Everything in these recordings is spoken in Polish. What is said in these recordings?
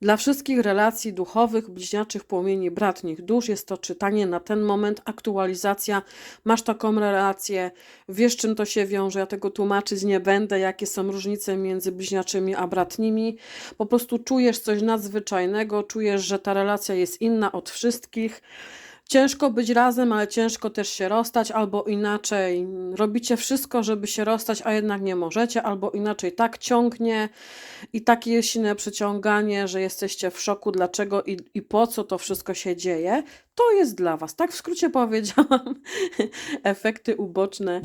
Dla wszystkich relacji duchowych, bliźniaczych płomieni, bratnich dusz jest to czytanie na ten moment, aktualizacja. Masz taką relację, wiesz czym to się wiąże, ja tego tłumaczyć nie będę, jakie są różnice między bliźniaczymi a bratnimi. Po prostu czujesz coś nadzwyczajnego, czujesz, że ta relacja jest inna od wszystkich. Ciężko być razem, ale ciężko też się rozstać, albo inaczej. Robicie wszystko, żeby się rozstać, a jednak nie możecie, albo inaczej tak ciągnie i takie silne przyciąganie, że jesteście w szoku, dlaczego i, i po co to wszystko się dzieje. To jest dla Was. Tak w skrócie powiedziałam. Efekty uboczne.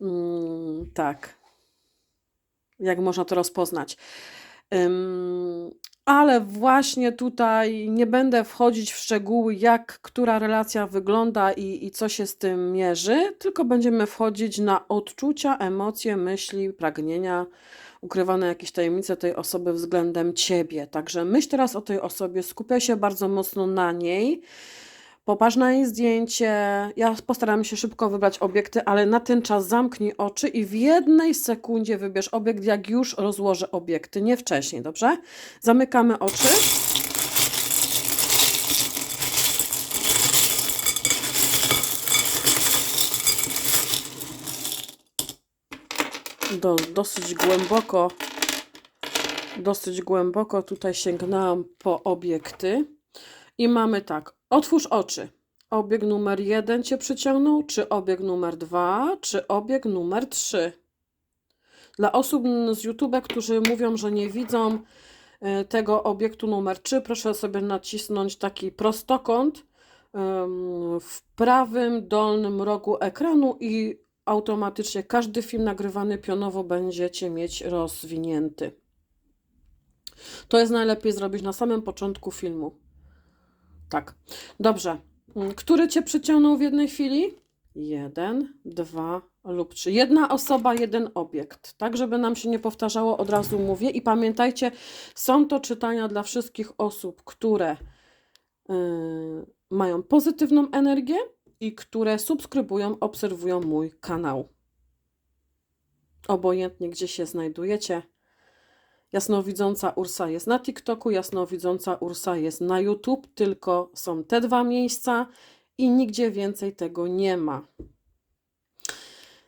Mm, tak. Jak można to rozpoznać? Ale właśnie tutaj nie będę wchodzić w szczegóły, jak która relacja wygląda i, i co się z tym mierzy, tylko będziemy wchodzić na odczucia, emocje, myśli, pragnienia, ukrywane jakieś tajemnice tej osoby względem ciebie. Także myśl teraz o tej osobie, skupiaj się bardzo mocno na niej. Popatrz na jej zdjęcie. Ja postaram się szybko wybrać obiekty, ale na ten czas zamknij oczy i w jednej sekundzie wybierz obiekt, jak już rozłożę obiekty, nie wcześniej, dobrze? Zamykamy oczy. Do, dosyć głęboko, dosyć głęboko tutaj sięgnęłam po obiekty. I mamy tak, otwórz oczy. Obieg numer jeden cię przyciągnął, czy obieg numer dwa, czy obieg numer trzy. Dla osób z YouTube, którzy mówią, że nie widzą e, tego obiektu numer 3, proszę sobie nacisnąć taki prostokąt w prawym dolnym rogu ekranu i automatycznie każdy film nagrywany pionowo będziecie mieć rozwinięty. To jest najlepiej zrobić na samym początku filmu. Tak. Dobrze. Mm, Który cię przyciągnął w jednej chwili? Jeden, dwa lub trzy. Jedna osoba, jeden obiekt. Tak, żeby nam się nie powtarzało, od razu mówię. I pamiętajcie, są to czytania dla wszystkich osób, które yy, mają pozytywną energię i które subskrybują, obserwują mój kanał. Obojętnie, gdzie się znajdujecie. Jasnowidząca Ursa jest na TikToku, jasnowidząca Ursa jest na YouTube, tylko są te dwa miejsca i nigdzie więcej tego nie ma.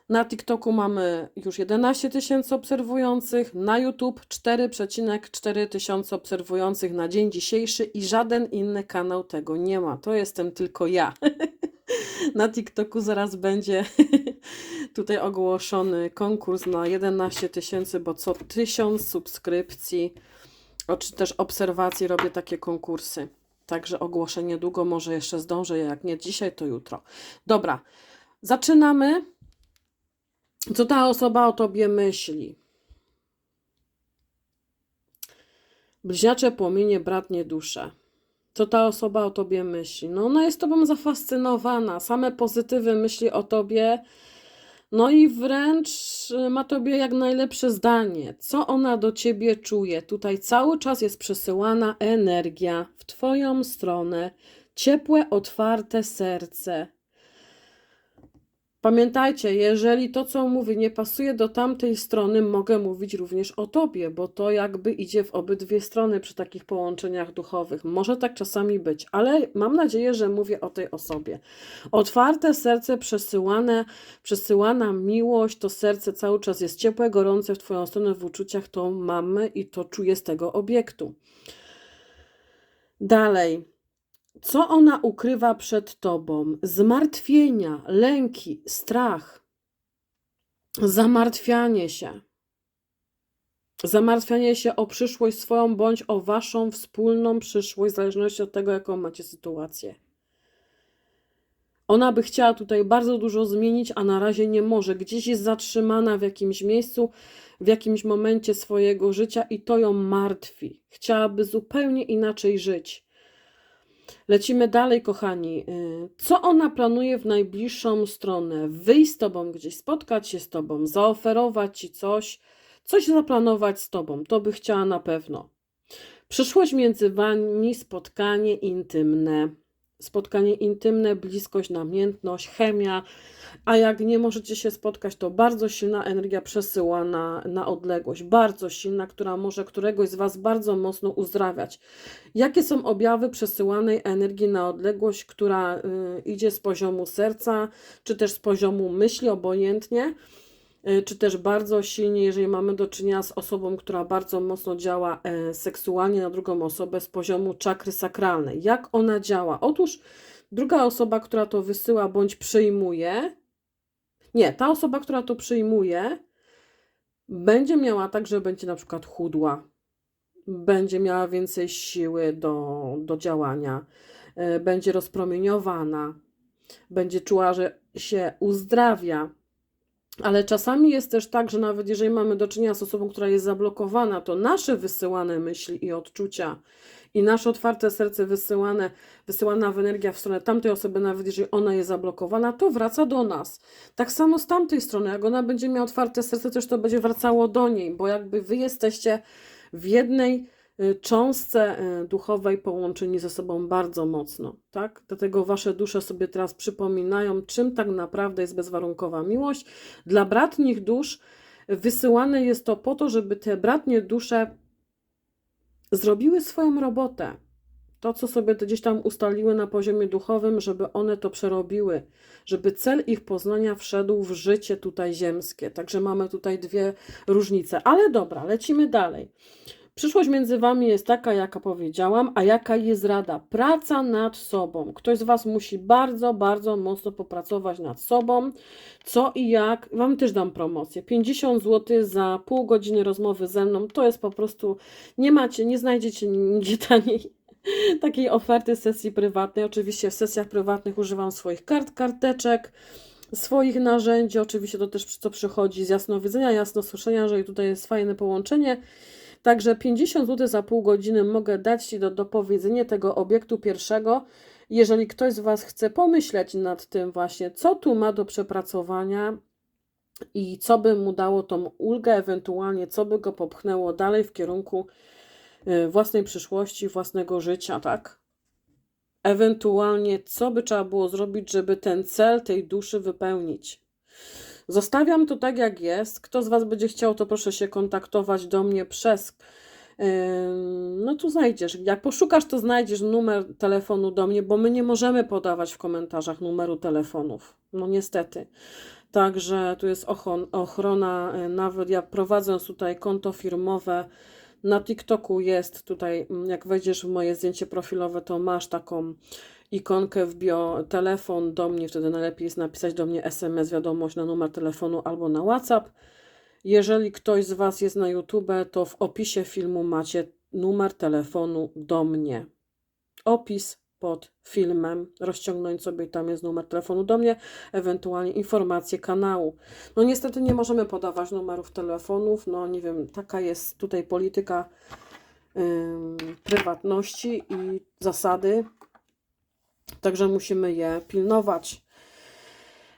Na TikToku mamy już 11 tysięcy obserwujących, na YouTube 4,4 tysiące obserwujących na dzień dzisiejszy i żaden inny kanał tego nie ma. To jestem tylko ja. Na TikToku zaraz będzie tutaj ogłoszony konkurs na 11 tysięcy, bo co tysiąc subskrypcji, o, czy też obserwacji robię takie konkursy. Także ogłoszenie długo, może jeszcze zdążę, jak nie dzisiaj, to jutro. Dobra, zaczynamy. Co ta osoba o tobie myśli? Bliźniacze płomienie, bratnie dusze. Co ta osoba o tobie myśli? No, ona jest tobą zafascynowana, same pozytywy myśli o tobie, no i wręcz y, ma tobie jak najlepsze zdanie. Co ona do ciebie czuje? Tutaj cały czas jest przesyłana energia w twoją stronę, ciepłe, otwarte serce. Pamiętajcie, jeżeli to, co mówię, nie pasuje do tamtej strony, mogę mówić również o tobie, bo to jakby idzie w obydwie strony przy takich połączeniach duchowych. Może tak czasami być, ale mam nadzieję, że mówię o tej osobie. Otwarte serce, przesyłane, przesyłana miłość, to serce cały czas jest ciepłe, gorące w Twoją stronę w uczuciach, to mamy i to czuję z tego obiektu. Dalej. Co ona ukrywa przed tobą? Zmartwienia, lęki, strach, zamartwianie się. Zamartwianie się o przyszłość swoją bądź o waszą wspólną przyszłość, w zależności od tego, jaką macie sytuację. Ona by chciała tutaj bardzo dużo zmienić, a na razie nie może. Gdzieś jest zatrzymana w jakimś miejscu, w jakimś momencie swojego życia i to ją martwi. Chciałaby zupełnie inaczej żyć. Lecimy dalej, kochani. Y, Co ona planuje w najbliższą stronę? Wyjść z tobą gdzieś, spotkać się z tobą, zaoferować ci coś, coś zaplanować z tobą. To by chciała na pewno. Przyszłość między wami, spotkanie intymne. Spotkanie intymne, bliskość, namiętność, chemia, a jak nie możecie się spotkać, to bardzo silna energia przesyłana na odległość, bardzo silna, która może któregoś z Was bardzo mocno uzdrawiać. Jakie są objawy przesyłanej energii na odległość, która y, idzie z poziomu serca, czy też z poziomu myśli, obojętnie? Y, czy też bardzo silnie, jeżeli mamy do czynienia z osobą, która bardzo mocno działa e, seksualnie na drugą osobę z poziomu czakry sakralnej. Jak ona działa? Otóż druga osoba, która to wysyła bądź przyjmuje, nie, ta osoba, która to przyjmuje, będzie miała tak, że będzie na przykład chudła, będzie miała więcej siły do, do działania, e, będzie rozpromieniowana, będzie czuła, że się uzdrawia. Ale czasami jest też tak, że nawet jeżeli mamy do czynienia z osobą, która jest zablokowana, to nasze wysyłane myśli i odczucia i nasze otwarte serce wysyłane, wysyłana w energia w stronę tamtej osoby, nawet jeżeli ona jest zablokowana, to wraca do nas. Tak samo z tamtej strony, jak ona będzie miała otwarte serce, też to będzie wracało do niej, bo jakby wy jesteście w jednej cząstce y, duchowej połączeni ze sobą bardzo mocno, tak? Dlatego wasze dusze sobie teraz przypominają, czym tak naprawdę jest bezwarunkowa miłość. Dla bratnich dusz wysyłane jest to po to, żeby te bratnie dusze zrobiły swoją robotę. To, co sobie gdzieś tam ustaliły na poziomie duchowym, żeby one to przerobiły, żeby cel ich poznania wszedł w życie tutaj ziemskie. Także mamy tutaj dwie różnice. Ale dobra, lecimy dalej. Przyszłość między Wami jest taka, jaka powiedziałam, a jaka jest rada? Praca nad sobą. Ktoś z Was musi bardzo, bardzo mocno popracować nad sobą. Co i jak? Wam też dam promocję. 50 zł za pół godziny rozmowy ze mną. To jest po prostu, nie macie, nie znajdziecie nigdzie taniej takiej oferty sesji prywatnej. Oczywiście w sesjach prywatnych używam swoich kart, karteczek, swoich narzędzi. Oczywiście to też co przychodzi z jasnowidzenia, jasnosłyszenia, że tutaj jest fajne połączenie. Także 50 zł za pół godziny mogę dać Ci do dopowiedzenia tego obiektu pierwszego. Jeżeli ktoś z Was chce pomyśleć nad tym właśnie, co tu ma do przepracowania i co by mu dało tą ulgę, ewentualnie co by go popchnęło dalej w kierunku y, własnej przyszłości, własnego życia, tak? Ewentualnie co by trzeba było zrobić, żeby ten cel tej duszy wypełnić. Zostawiam to tak, jak jest. Kto z Was będzie chciał, to proszę się kontaktować do mnie przez. No tu znajdziesz. Jak poszukasz, to znajdziesz numer telefonu do mnie, bo my nie możemy podawać w komentarzach numeru telefonów. No niestety. Także tu jest ochrona, yy, nawet ja prowadząc tutaj konto firmowe. Na TikToku jest tutaj, mm, jak wejdziesz w moje zdjęcie profilowe, to masz taką ikonkę w bio, telefon do mnie, wtedy najlepiej jest napisać do mnie SMS, wiadomość na numer telefonu albo na WhatsApp. Jeżeli ktoś z Was jest na YouTube, to w opisie filmu macie numer telefonu do mnie. Opis pod filmem, rozciągnąć sobie, tam jest numer telefonu do mnie, ewentualnie informacje kanału. No niestety nie możemy podawać numerów telefonów, no nie wiem, taka jest tutaj polityka ym, prywatności i zasady, Także musimy je pilnować.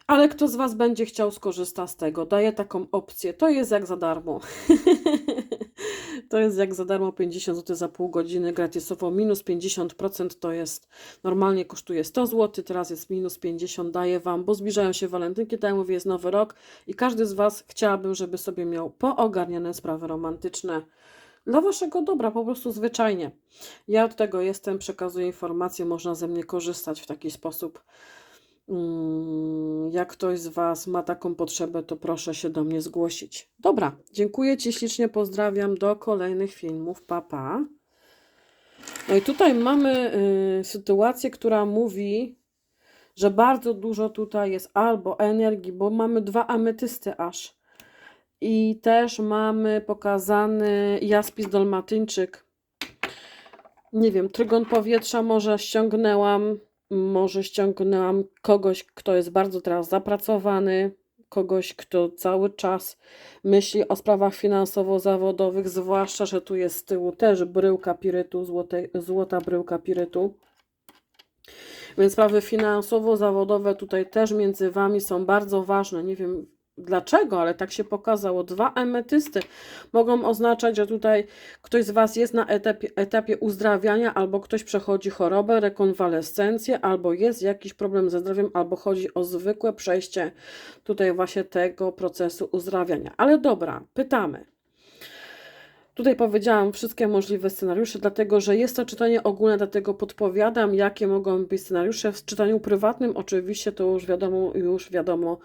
Ale kto z Was będzie chciał skorzysta z tego? Daję taką opcję. To jest jak za darmo. to jest jak za darmo 50 zł za pół godziny gratisowo. Minus 50% to jest normalnie kosztuje 100 zł, teraz jest minus 50. Daję Wam, bo zbliżają się walentynki, tak jak mówię, jest nowy rok i każdy z Was chciałabym, żeby sobie miał poogarniane sprawy romantyczne dla waszego dobra, po prostu zwyczajnie. Ja od tego jestem, przekazuję informacje, można ze mnie korzystać w taki sposób. Mm, Jak ktoś z Was ma taką potrzebę, to proszę się do mnie zgłosić. Dobra, dziękuję Ci ślicznie, pozdrawiam do kolejnych filmów. Pa, pa. No i tutaj mamy y, sytuację, która mówi, że bardzo dużo tutaj jest albo energii, bo mamy dwa ametysty aż. I też mamy pokazany jaspis dolmatyńczyk. Nie wiem, trygon powietrza może ściągnęłam, może ściągnęłam kogoś, kto jest bardzo teraz zapracowany, kogoś, kto cały czas myśli o sprawach finansowo-zawodowych, zwłaszcza, że tu jest z tyłu też bryłka pirytu, złote, złota bryłka pirytu. Więc sprawy finansowo-zawodowe tutaj też między Wami są bardzo ważne. Nie wiem, dlaczego, ale tak się pokazało. Dwa emetysty mogą oznaczać, że tutaj ktoś z Was jest na etapie, etapie uzdrawiania, albo ktoś przechodzi chorobę, rekonwalescencję, albo jest jakiś problem ze zdrowiem, albo chodzi o zwykłe przejście tutaj właśnie tego procesu uzdrawiania. Ale dobra, pytamy. Tutaj powiedziałam wszystkie możliwe scenariusze, dlatego że jest to czytanie ogólne, dlatego podpowiadam, jakie mogą być scenariusze. W czytaniu prywatnym oczywiście to już wiadomo, już wiadomo,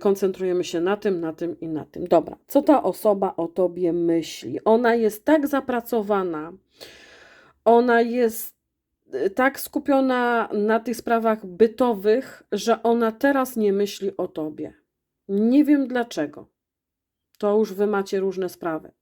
koncentrujemy się na tym, na tym i na tym. Dobra, co ta osoba o tobie myśli? Ona jest tak zapracowana, ona jest y, tak skupiona na tych sprawach bytowych, że ona teraz nie myśli o tobie. Nie wiem dlaczego. To już wy macie różne sprawy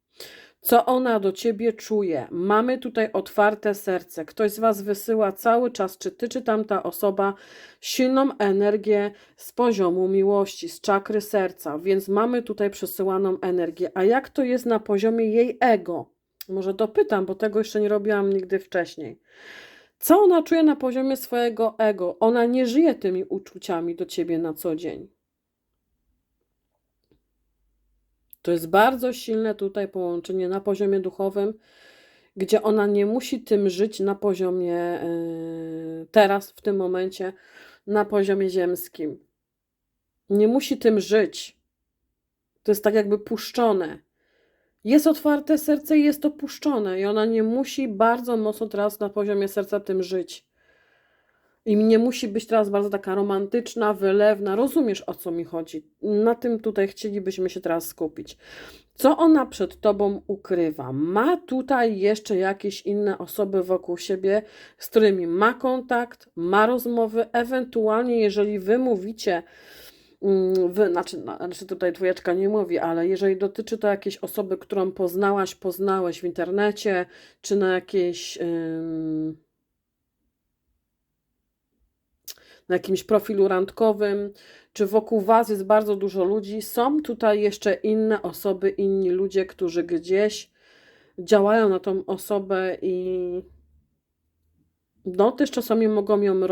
co ona do ciebie czuje. Mamy tutaj otwarte serce. Ktoś z was wysyła cały czas, czy ty, czy tamta osoba, silną energię z poziomu miłości, z czakry serca, więc mamy tutaj przesyłaną energię. A jak to jest na poziomie jej ego? Może dopytam, bo tego jeszcze nie robiłam nigdy wcześniej. Co ona czuje na poziomie swojego ego? Ona nie żyje tymi uczuciami do ciebie na co dzień. To jest bardzo silne tutaj połączenie na poziomie duchowym, gdzie ona nie musi tym żyć na poziomie yy, teraz, w tym momencie, na poziomie ziemskim. Nie musi tym żyć. To jest tak jakby puszczone. Jest otwarte serce i jest to puszczone, i ona nie musi bardzo mocno teraz na poziomie serca tym żyć. I nie musi być teraz bardzo taka romantyczna, wylewna. Rozumiesz o co mi chodzi? Na tym tutaj chcielibyśmy się teraz skupić. Co ona przed tobą ukrywa? Ma tutaj jeszcze jakieś inne osoby wokół siebie, z którymi ma kontakt, ma rozmowy, ewentualnie jeżeli wy mówicie, mm, wy, znaczy, znaczy tutaj dwójeczka nie mówi, ale jeżeli dotyczy to jakiejś osoby, którą poznałaś, poznałeś w internecie, czy na jakiejś. Yy, na jakimś profilu randkowym, czy wokół Was jest bardzo dużo ludzi, są tutaj jeszcze inne osoby, inni ludzie, którzy gdzieś działają na tą osobę i no też czasami mogą ją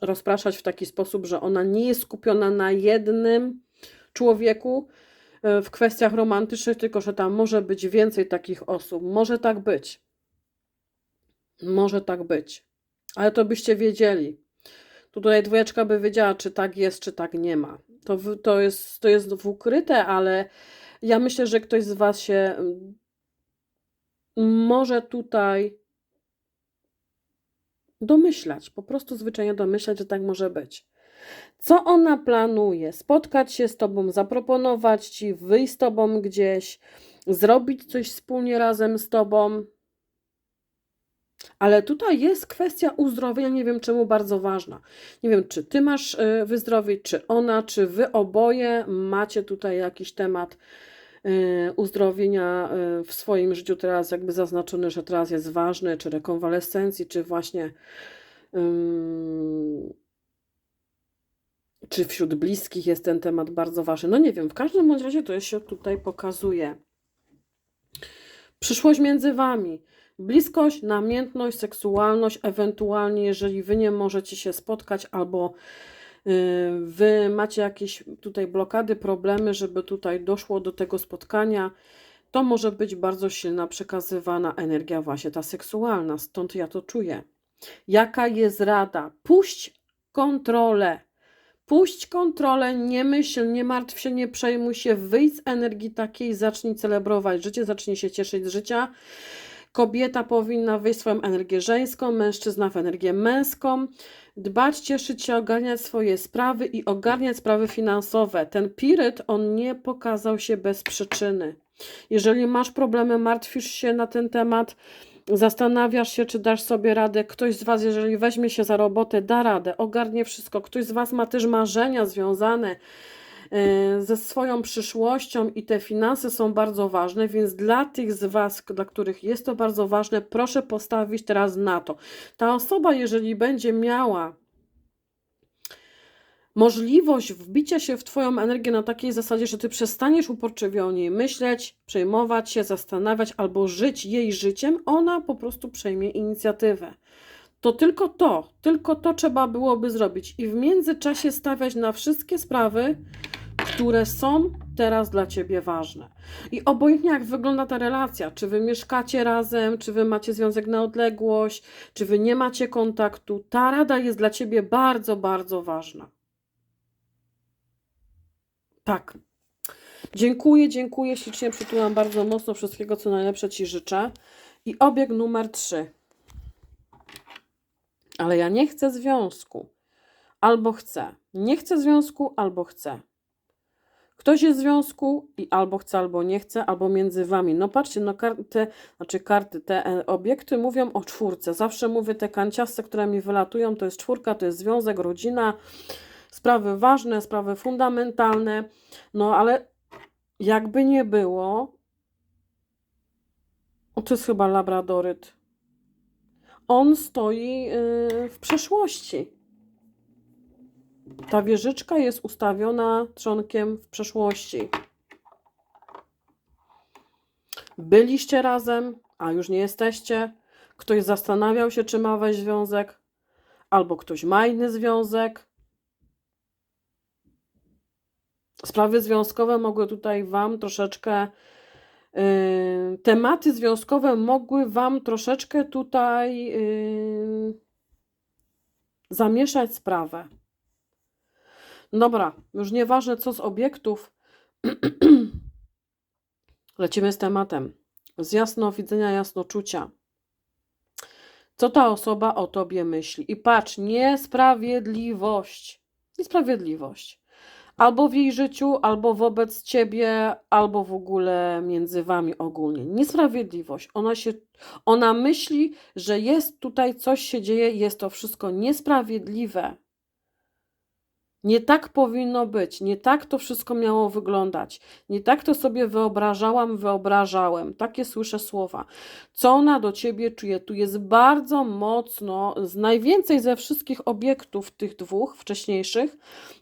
rozpraszać w taki sposób, że ona nie jest skupiona na jednym człowieku e, w kwestiach romantycznych, tylko że tam może być więcej takich osób. Może tak być. Może tak być. Ale to byście wiedzieli. Tutaj dwójeczka by wiedziała, czy tak jest, czy tak nie ma. To, to, jest, to jest ukryte, ale ja myślę, że ktoś z Was się mm, może tutaj domyślać, po prostu zwyczajnie domyślać, że tak może być. Co ona planuje? Spotkać się z Tobą, zaproponować Ci, wyjść z Tobą gdzieś, zrobić coś wspólnie razem z Tobą. Ale tutaj jest kwestia uzdrowienia, nie wiem czemu bardzo ważna. Nie wiem, czy ty masz y, wyzdrowieć, czy ona, czy wy oboje macie tutaj jakiś temat y, uzdrowienia y, w swoim życiu teraz jakby zaznaczony, że teraz jest ważny, czy rekonwalescencji, czy właśnie czy wśród bliskich jest ten temat bardzo ważny. No nie wiem, w każdym bądź razie to się tutaj pokazuje. Przyszłość między wami Bliskość, namiętność, seksualność, ewentualnie jeżeli wy nie możecie się spotkać albo y, wy macie jakieś tutaj blokady, problemy, żeby tutaj doszło do tego spotkania, to może być bardzo silna przekazywana energia właśnie ta seksualna, stąd ja to czuję. Jaka jest rada? Puść kontrolę. Puść kontrolę, nie myśl, nie martw się, nie przejmuj się, wyjdź z energii takiej, zacznij celebrować życie, zacznij się cieszyć z życia. Kobieta powinna wyjść swoją energię żeńską, mężczyzna w energię męską, dbać, cieszyć się, ogarniać swoje sprawy i ogarniać sprawy finansowe. Ten piryt, on nie pokazał się bez przyczyny. Jeżeli masz problemy, martwisz się na ten temat, zastanawiasz się, czy dasz sobie radę. Ktoś z Was, jeżeli weźmie się za robotę, da radę, ogarnie wszystko. Ktoś z Was ma też marzenia związane ze swoją przyszłością i te finanse są bardzo ważne, więc dla tych z Was, dla których jest to bardzo ważne, proszę postawić teraz na to. Ta osoba, jeżeli będzie miała możliwość wbicia się w Twoją energię na takiej zasadzie, że Ty przestaniesz uporczywie o niej myśleć, przejmować się, zastanawiać albo żyć jej życiem, ona po prostu przejmie inicjatywę. To tylko to, tylko to trzeba byłoby zrobić i w międzyczasie stawiać na wszystkie sprawy, które są teraz dla ciebie ważne. I obojętnie jak wygląda ta relacja, czy wy mieszkacie razem, czy wy macie związek na odległość, czy wy nie macie kontaktu, ta rada jest dla ciebie bardzo, bardzo ważna. Tak. Dziękuję, dziękuję ślicznie, przytulam bardzo mocno wszystkiego, co najlepsze ci życzę. I obieg numer trzy. Ale ja nie chcę związku. Albo chcę. Nie chcę związku, albo chcę. Ktoś jest w związku i albo chce, albo nie chce, albo między wami. No patrzcie, no karty, znaczy karty, te e, obiekty mówią o czwórce. Zawsze mówię te kanciaste, które mi wylatują, to jest czwórka, to jest związek, rodzina, sprawy ważne, sprawy fundamentalne. No ale jakby nie było, o, to jest chyba labradoryt. On stoi yy, w przeszłości. Ta wieżyczka jest ustawiona trzonkiem w przeszłości. Byliście razem, a już nie jesteście. Ktoś zastanawiał się, czy ma wejść związek, albo ktoś ma inny związek. Sprawy związkowe mogły tutaj Wam troszeczkę. Yy, tematy związkowe mogły Wam troszeczkę tutaj yy, zamieszać sprawę. Dobra, już nieważne co z obiektów. Lecimy z tematem. Z jasnowidzenia, jasnoczucia. Co ta osoba o tobie myśli? I patrz, niesprawiedliwość. Niesprawiedliwość. Albo w jej życiu, albo wobec ciebie, albo w ogóle między wami ogólnie. Niesprawiedliwość. Ona się, ona myśli, że jest tutaj coś się dzieje, jest to wszystko niesprawiedliwe. Nie tak powinno być, nie tak to wszystko miało wyglądać, nie tak to sobie wyobrażałam, wyobrażałem. Takie słyszę słowa. Co ona do ciebie czuje? Tu jest bardzo mocno, z najwięcej ze wszystkich obiektów tych dwóch wcześniejszych,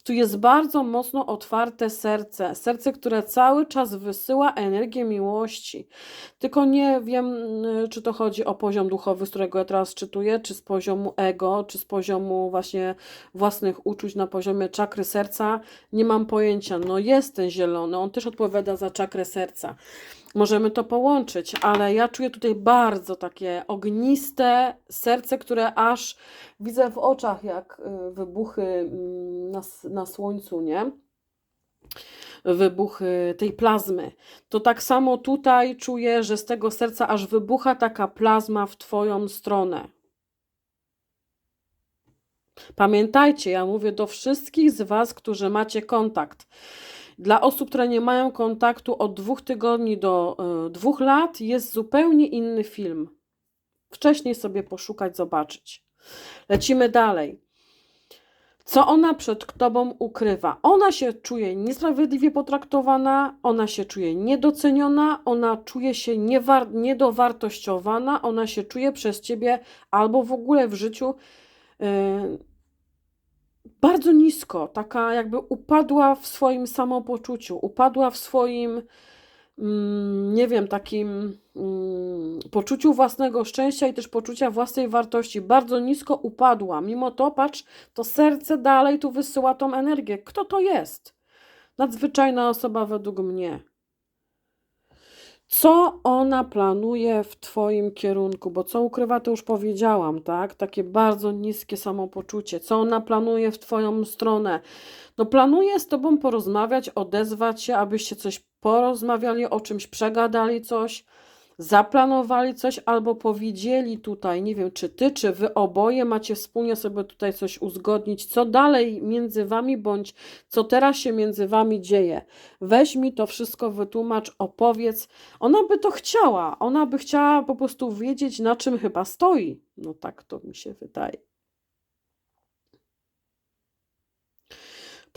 tu jest bardzo mocno otwarte serce. Serce, które cały czas wysyła energię miłości. Tylko nie wiem, y, czy to chodzi o poziom duchowy, z którego ja teraz czytuję, czy z poziomu ego, czy z poziomu właśnie własnych uczuć na poziomie czakry serca. Nie mam pojęcia. No jest ten zielony, on też odpowiada za czakrę serca. Możemy to połączyć, ale ja czuję tutaj bardzo takie ogniste serce, które aż widzę w oczach, jak y, wybuchy mm, na, na słońcu, nie? Wybuchy tej plazmy. To tak samo tutaj czuję, że z tego serca aż wybucha taka plazma w Twoją stronę. Pamiętajcie, ja mówię do wszystkich z Was, którzy macie kontakt. Dla osób, które nie mają kontaktu od dwóch tygodni do y, dwóch lat, jest zupełnie inny film. Wcześniej sobie poszukać, zobaczyć. Lecimy dalej. Co ona przed tobą ukrywa? Ona się czuje niesprawiedliwie potraktowana, ona się czuje niedoceniona, ona czuje się niedowartościowana, ona się czuje przez ciebie albo w ogóle w życiu yy, bardzo nisko, taka jakby upadła w swoim samopoczuciu, upadła w swoim, mm, nie wiem, takim mm, poczuciu własnego szczęścia i też poczucia własnej wartości. Bardzo nisko upadła. Mimo to, patrz, to serce dalej tu wysyła tą energię. Kto to jest? Nadzwyczajna osoba według mnie. Co ona planuje w Twoim kierunku? Bo co ukrywa, to już powiedziałam, tak? Takie bardzo niskie samopoczucie. Co ona planuje w Twoją stronę? No, planuje z Tobą porozmawiać, odezwać się, abyście coś porozmawiali, o czymś przegadali coś, zaplanowali coś albo powiedzieli tutaj, nie wiem, czy Ty, czy Wy oboje macie wspólnie sobie tutaj coś uzgodnić, co dalej między Wami, bądź co teraz się między Wami dzieje. Weź mi to wszystko, wytłumacz, opowiedz. Ona by to chciała. Ona by chciała po prostu wiedzieć, na czym chyba stoi. No tak to mi się wydaje.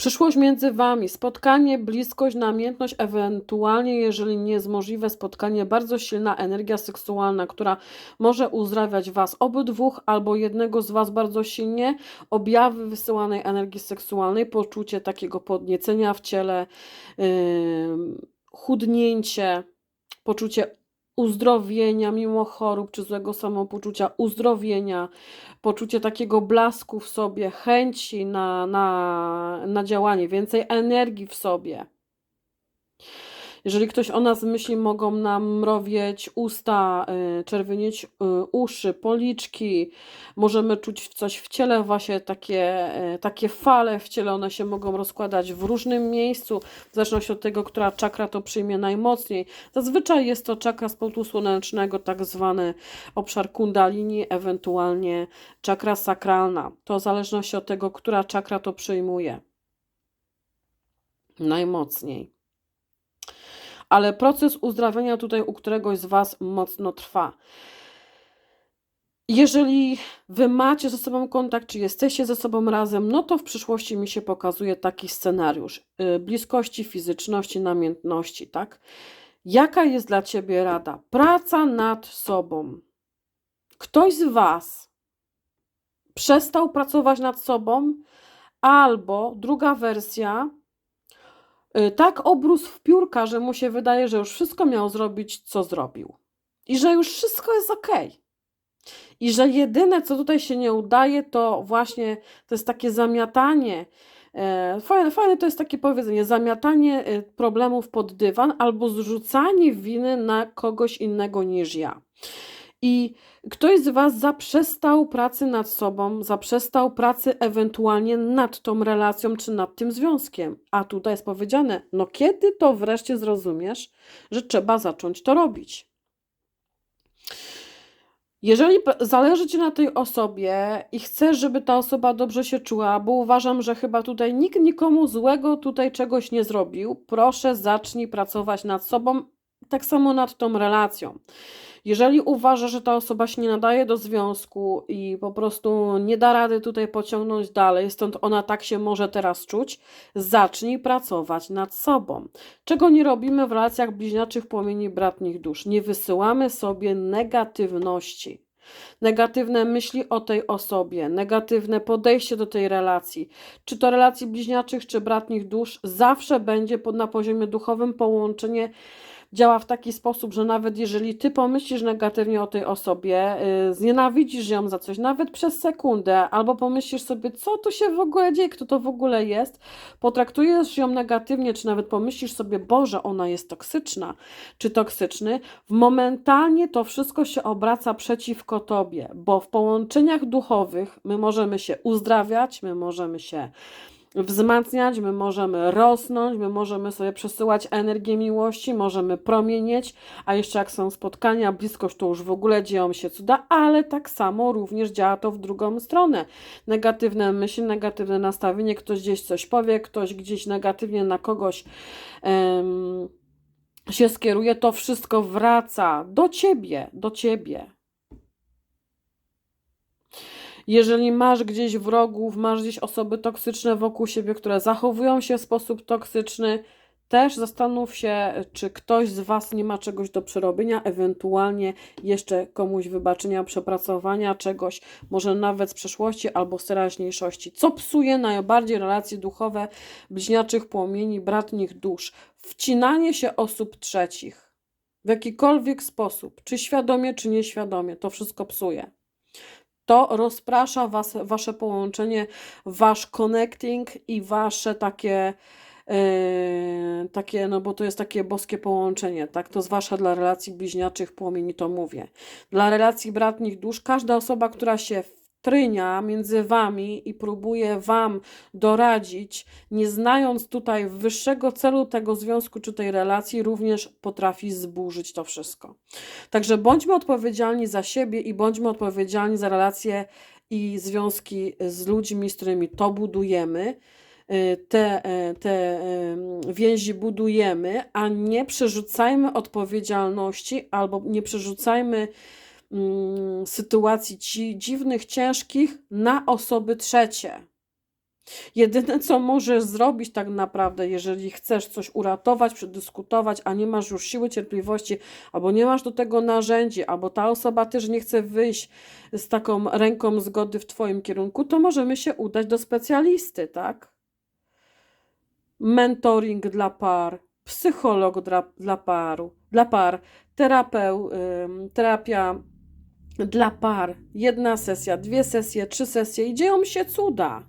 Przyszłość między Wami, spotkanie, bliskość, namiętność, ewentualnie, jeżeli nie jest możliwe, spotkanie, bardzo silna energia seksualna, która może uzdrawiać Was obydwóch albo jednego z Was bardzo silnie, objawy wysyłanej energii seksualnej, poczucie takiego podniecenia w ciele, yy, chudnięcie, poczucie uzdrowienia mimo chorób czy złego samopoczucia, uzdrowienia, poczucie takiego blasku w sobie, chęci na, na, na działanie, więcej energii w sobie. Jeżeli ktoś o nas myśli, mogą nam mrowieć usta, y, czerwienieć y, uszy, policzki, możemy czuć coś w ciele, właśnie takie, y, takie fale w ciele, one się mogą rozkładać w różnym miejscu, w zależności od tego, która czakra to przyjmie najmocniej. Zazwyczaj jest to czakra z płotu słonecznego, tak zwany obszar kundalini, ewentualnie czakra sakralna. To w zależności od tego, która czakra to przyjmuje najmocniej ale proces uzdrawiania tutaj u któregoś z Was mocno trwa. Jeżeli Wy macie ze sobą kontakt, czy jesteście ze sobą razem, no to w przyszłości mi się pokazuje taki scenariusz yy, bliskości, fizyczności, namiętności, tak? Jaka jest dla Ciebie rada? Praca nad sobą. Ktoś z Was przestał pracować nad sobą, albo druga wersja, Y, tak obrósł w piórka, że mu się wydaje, że już wszystko miał zrobić, co zrobił. I że już wszystko jest ok. I że jedyne, co tutaj się nie udaje, to właśnie to jest takie zamiatanie. E, fajne, fajne to jest takie powiedzenie: zamiatanie e, problemów pod dywan albo zrzucanie winy na kogoś innego niż ja. I ktoś z Was zaprzestał pracy nad sobą, zaprzestał pracy ewentualnie nad tą relacją czy nad tym związkiem. A tutaj jest powiedziane: no kiedy to wreszcie zrozumiesz, że trzeba zacząć to robić? Jeżeli zależy Ci na tej osobie i chcesz, żeby ta osoba dobrze się czuła, bo uważam, że chyba tutaj nikt nikomu złego tutaj czegoś nie zrobił, proszę zacznij pracować nad sobą, tak samo nad tą relacją. Jeżeli uważa, że ta osoba się nie nadaje do związku i po prostu nie da rady tutaj pociągnąć dalej, stąd ona tak się może teraz czuć, zacznij pracować nad sobą. Czego nie robimy w relacjach bliźniaczych płomieni bratnich dusz? Nie wysyłamy sobie negatywności negatywne myśli o tej osobie, negatywne podejście do tej relacji, czy to relacji bliźniaczych, czy bratnich dusz, zawsze będzie na poziomie duchowym połączenie działa w taki sposób, że nawet jeżeli ty pomyślisz negatywnie o tej osobie, yy, znienawidzisz ją za coś, nawet przez sekundę, albo pomyślisz sobie, co tu się w ogóle dzieje, kto to w ogóle jest, potraktujesz ją negatywnie, czy nawet pomyślisz sobie, Boże, ona jest toksyczna, czy toksyczny, momentalnie to wszystko się obraca przeciwko tobie, bo w połączeniach duchowych my możemy się uzdrawiać, my możemy się wzmacniać, my możemy rosnąć, my możemy sobie przesyłać energię miłości, możemy promienieć, a jeszcze jak są spotkania, bliskość, to już w ogóle dzieją się cuda, ale tak samo również działa to w drugą stronę. Negatywne myśli, negatywne nastawienie, ktoś gdzieś coś powie, ktoś gdzieś negatywnie na kogoś um, się skieruje, to wszystko wraca do ciebie, do ciebie. Jeżeli masz gdzieś wrogów, masz gdzieś osoby toksyczne wokół siebie, które zachowują się w sposób toksyczny, też zastanów się, czy ktoś z Was nie ma czegoś do przerobienia, ewentualnie jeszcze komuś wybaczenia, przepracowania czegoś, może nawet z przeszłości albo z teraźniejszości. Co psuje najbardziej relacje duchowe bliźniaczych płomieni, bratnich dusz? Wcinanie się osób trzecich w jakikolwiek sposób, czy świadomie, czy nieświadomie, to wszystko psuje to rozprasza was, wasze połączenie, wasz connecting i wasze takie, yy, takie, no bo to jest takie boskie połączenie, tak? To zwłaszcza dla relacji bliźniaczych płomieni, to mówię. Dla relacji bratnich dusz, każda osoba, która się trynia między wami i próbuje wam doradzić, nie znając tutaj wyższego celu tego związku czy tej relacji, również potrafi zburzyć to wszystko. Także bądźmy odpowiedzialni za siebie i bądźmy odpowiedzialni za relacje i związki z ludźmi, z którymi to budujemy. Y, te, y, te y, więzi budujemy, a nie przerzucajmy odpowiedzialności albo nie przerzucajmy sytuacji ci, dziwnych, ciężkich na osoby trzecie. Jedyne, co możesz zrobić tak naprawdę, jeżeli chcesz coś uratować, przedyskutować, a nie masz już siły, cierpliwości, albo nie masz do tego narzędzi, albo ta osoba też nie chce wyjść z taką ręką zgody w Twoim kierunku, to możemy się udać do specjalisty, tak? Mentoring dla par, psycholog dla, dla paru, dla par, terapeu, ym, terapia dla par, jedna sesja, dwie sesje, trzy sesje i dzieją się cuda.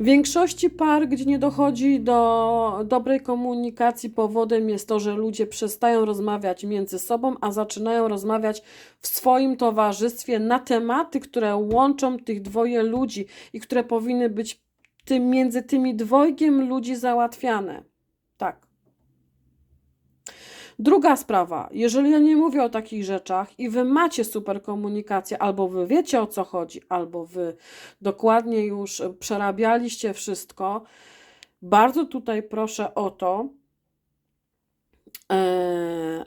W większości par, gdzie nie dochodzi do dobrej komunikacji, powodem jest to, że ludzie przestają rozmawiać między sobą, a zaczynają rozmawiać w swoim towarzystwie na tematy, które łączą tych dwoje ludzi i które powinny być tym, między tymi dwojgiem ludzi załatwiane. Tak. Druga sprawa, jeżeli ja nie mówię o takich rzeczach i wy macie super komunikację, albo wy wiecie o co chodzi, albo wy dokładnie już przerabialiście wszystko, bardzo tutaj proszę o to, e,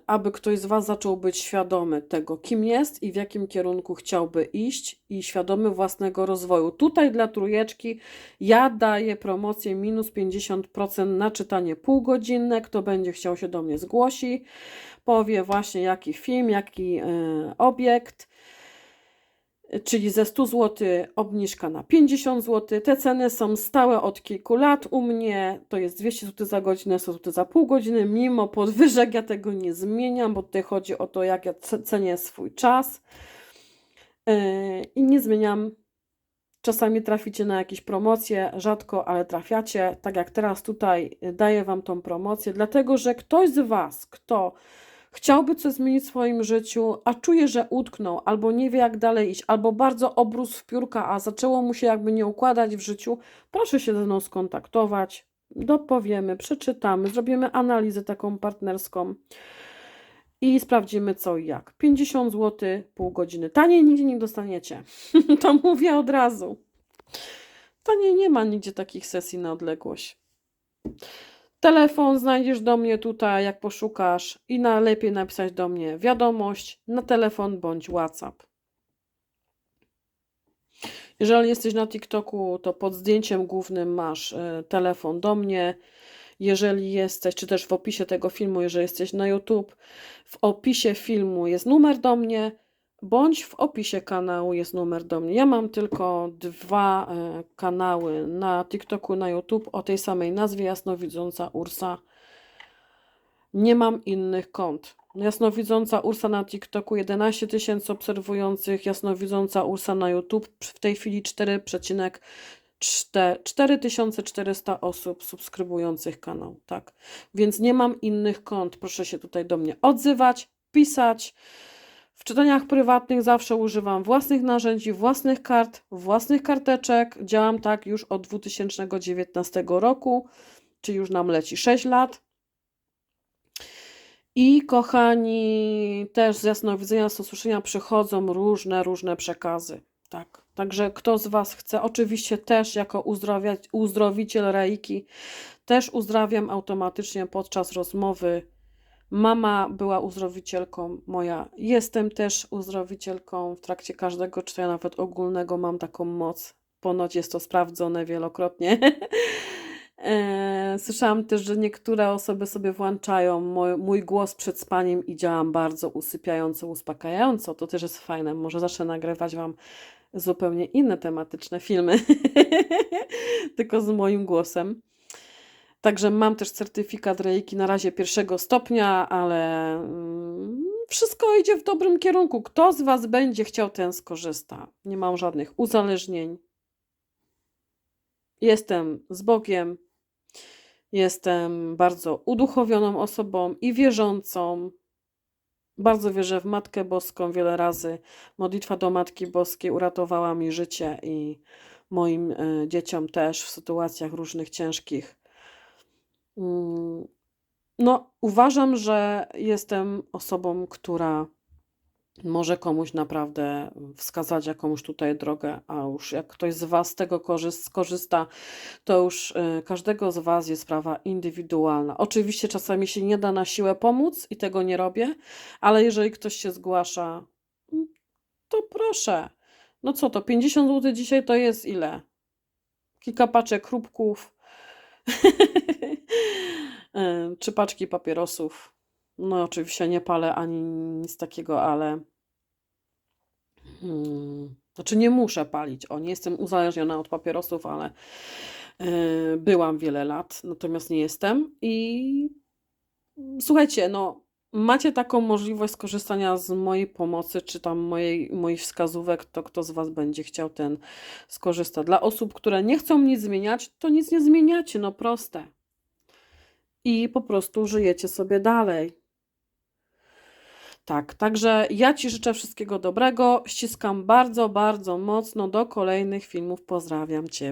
aby ktoś z Was zaczął być świadomy tego, kim jest i w jakim kierunku chciałby iść, i świadomy własnego rozwoju. Tutaj dla trójeczki ja daję promocję minus 50% na czytanie półgodzinne. Kto będzie chciał się do mnie zgłosi, powie właśnie jaki film, jaki e, obiekt czyli ze 100 zł obniżka na 50 zł. Te ceny są stałe od kilku lat u mnie, to jest 200 zł za godzinę, 100 zł za pół godziny, mimo podwyżek ja tego nie zmieniam, bo tutaj chodzi o to, jak ja ce- cenię swój czas. Yy, i nie zmieniam. Czasami traficie na jakieś promocje, rzadko, ale trafiacie, tak jak teraz tutaj daję Wam tą promocję, dlatego że ktoś z Was, kto chciałby coś zmienić w swoim życiu, a czuje, że utknął, albo nie wie jak dalej iść, albo bardzo obrósł w piórka, a zaczęło mu się jakby nie układać w życiu, proszę się ze mną skontaktować, dopowiemy, przeczytamy, zrobimy analizę taką partnerską i sprawdzimy co i jak. 50 zł, pół godziny. Taniej nigdzie nie dostaniecie. to mówię od razu. Taniej nie ma nigdzie takich sesji na odległość. Telefon znajdziesz do mnie tutaj, jak poszukasz, i najlepiej napisać do mnie wiadomość na telefon bądź WhatsApp. Jeżeli jesteś na TikToku, to pod zdjęciem głównym masz e, telefon do mnie. Jeżeli jesteś, czy też w opisie tego filmu, jeżeli jesteś na YouTube, w opisie filmu jest numer do mnie, bądź w opisie kanału jest numer do mnie. Ja mam tylko dwa e, kanały na TikToku, na YouTube o tej samej nazwie Jasnowidząca Ursa. Nie mam innych kont. Jasnowidząca Ursa na TikToku 11 tysięcy obserwujących, Jasnowidząca Ursa na YouTube w tej chwili 4,4 4400 osób subskrybujących kanał. Tak. Więc nie mam innych kont. Proszę się tutaj do mnie odzywać, pisać. W czytaniach prywatnych zawsze używam własnych narzędzi, własnych kart, własnych karteczek. Działam tak już od 2019 roku, czyli już nam leci 6 lat. I kochani, też z jasnowidzenia, z usłyszenia przychodzą różne, różne przekazy. Tak. Także kto z Was chce, oczywiście też jako uzdrowiciel reiki, też uzdrawiam automatycznie podczas rozmowy. Mama była uzdrowicielką moja. Jestem też uzdrowicielką w trakcie każdego czytania, nawet ogólnego mam taką moc. Ponoć jest to sprawdzone wielokrotnie. E, Słyszałam też, że niektóre osoby sobie włączają mój, mój głos przed spaniem i działam bardzo usypiająco, uspokajająco. To też jest fajne. Może zacznę nagrywać Wam zupełnie inne tematyczne filmy, tylko z moim głosem. Także mam też certyfikat Reiki na razie pierwszego stopnia, ale mm, wszystko idzie w dobrym kierunku. Kto z Was będzie chciał, ten skorzysta. Nie mam żadnych uzależnień. Jestem z Bogiem. Jestem bardzo uduchowioną osobą i wierzącą. Bardzo wierzę w Matkę Boską wiele razy. Modlitwa do Matki Boskiej uratowała mi życie i moim e, dzieciom też w sytuacjach różnych ciężkich. No, uważam, że jestem osobą, która może komuś naprawdę wskazać jakąś tutaj drogę, a już jak ktoś z Was z tego korzys- skorzysta, to już y, każdego z Was jest sprawa indywidualna. Oczywiście czasami się nie da na siłę pomóc i tego nie robię, ale jeżeli ktoś się zgłasza, mm, to proszę. No co to, 50 zł dzisiaj to jest ile? Kilka paczek chrupków, trzy paczki papierosów. No, oczywiście nie palę ani nic takiego, ale. Hmm, znaczy, nie muszę palić. O, nie jestem uzależniona od papierosów, ale Yy, byłam wiele lat, natomiast nie jestem i słuchajcie, no macie taką możliwość skorzystania z mojej pomocy, czy tam mojej, moich wskazówek, to kto z Was będzie chciał, ten skorzysta. Dla osób, które nie chcą nic zmieniać, to nic nie zmieniacie, no proste. I po prostu żyjecie sobie dalej. Tak, także ja Ci życzę wszystkiego dobrego. Ściskam bardzo, bardzo mocno. Do kolejnych filmów. Pozdrawiam Cię.